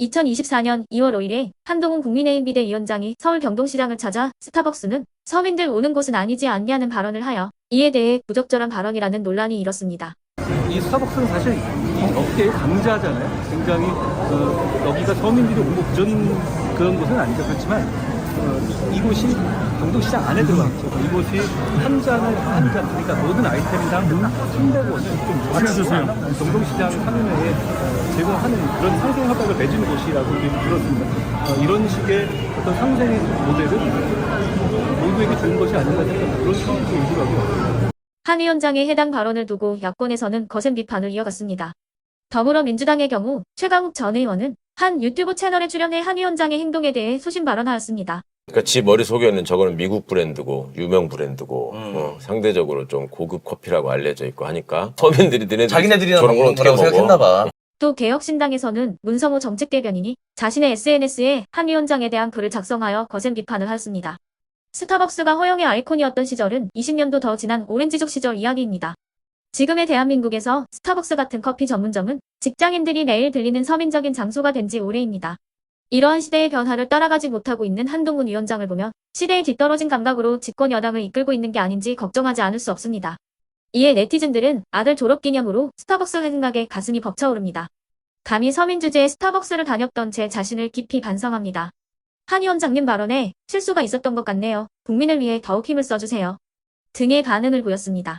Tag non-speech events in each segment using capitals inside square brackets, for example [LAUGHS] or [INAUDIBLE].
2024년 2월 5일에 한동훈 국민의힘 비대위원장이 서울 경동시장을 찾아 스타벅스는 서민들 오는 곳은 아니지 않냐는 발언을 하여 이에 대해 부적절한 발언이라는 논란이 일었습니다. 이 스타벅스는 사실 이 업계의 강자잖아요. 굉장히 어, 여기가 서민들이 오고 부전 그런 곳은 아니죠. 그렇지만 어, 이곳이 경동시장 안에 들어가 있죠. 이곳이 한 잔을 한 잔, 그러니까 모든 아이템당 300원을 좀 맞춰주세요. 경동시장 상인회에 제공하는 그런 상생 협약을 맺은 곳이라고 들었습니다. 어, 이런 식의 어떤 상생 모델은 모두에게 좋은 것이 아닌가 생각합니다. 그런 식으로 일부라고요. 한 위원장의 해당 발언을 두고 야권에서는 거센 비판을 이어갔습니다. 더불어민주당의 경우 최강욱 전 의원은 한 유튜브 채널에 출연해 한 위원장의 행동에 대해 소신 발언하였습니다. 그러니까 지 머릿속에는 저거는 미국 브랜드고 유명 브랜드고 음. 어, 상대적으로 좀 고급 커피라고 알려져 있고 하니까 [LAUGHS] 서민들이 너네들 자기네들이나 저런 걸 먹는 어떻게 거라고 먹어? 생각했나봐. 또 개혁신당에서는 문성호 정책대변인이 자신의 SNS에 한 위원장에 대한 글을 작성하여 거센 비판을 하였습니다. 스타벅스가 허용의 아이콘이었던 시절은 20년도 더 지난 오렌지족 시절 이야기입니다. 지금의 대한민국에서 스타벅스 같은 커피 전문점은 직장인들이 매일 들리는 서민적인 장소가 된 지 오래입니다. 이러한 시대의 변화를 따라가지 못하고 있는 한동훈 위원장을 보면 시대에 뒤떨어진 감각으로 집권 여당을 이끌고 있는 게 아닌지 걱정하지 않을 수 없습니다. 이에 네티즌들은 아들 졸업 기념으로 스타벅스 생각에 가슴이 벅차오릅니다. 감히 서민 주제에 스타벅스를 다녔던 제 자신을 깊이 반성합니다. 한 위원장님 발언에 실수가 있었던 것 같네요. 국민을 위해 더욱 힘을 써주세요. 등의 반응을 보였습니다.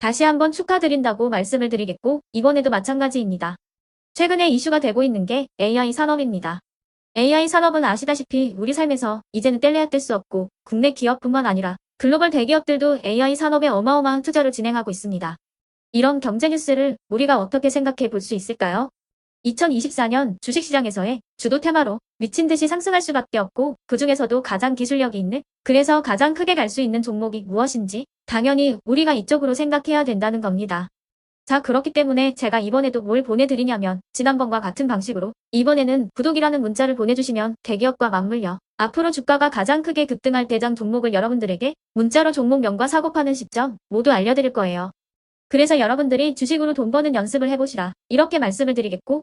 다시 한번 축하드린다고 말씀을 드리겠고 이번에도 마찬가지입니다. 최근에 이슈가 되고 있는 게 AI 산업입니다. AI 산업은 아시다시피 우리 삶에서 이제는 뗄래야 뗄 수 없고 국내 기업뿐만 아니라 글로벌 대기업들도 AI 산업에 어마어마한 투자를 진행하고 있습니다. 이런 경제 뉴스를 우리가 어떻게 생각해 볼 수 있을까요? 2024년 주식시장에서의 주도 테마로 미친 듯이 상승할 수밖에 없고 그 중에서도 가장 기술력이 있는 그래서 가장 크게 갈 수 있는 종목이 무엇인지 당연히 우리가 이쪽으로 생각해야 된다는 겁니다. 자 그렇기 때문에 제가 이번에도 뭘 보내드리냐면 지난번과 같은 방식으로 이번에는 구독이라는 문자를 보내주시면 대기업과 맞물려 앞으로 주가가 가장 크게 급등할 대장 종목을 여러분들에게 문자로 종목명과 사고 파는 시점 모두 알려드릴 거예요. 그래서 여러분들이 주식으로 돈 버는 연습을 해보시라 이렇게 말씀을 드리겠고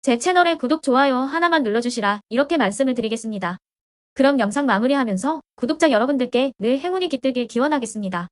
제 채널에 구독, 좋아요 하나만 눌러주시라 이렇게 말씀을 드리겠습니다. 그럼 영상 마무리하면서 구독자 여러분들께 늘 행운이 깃들길 기원하겠습니다.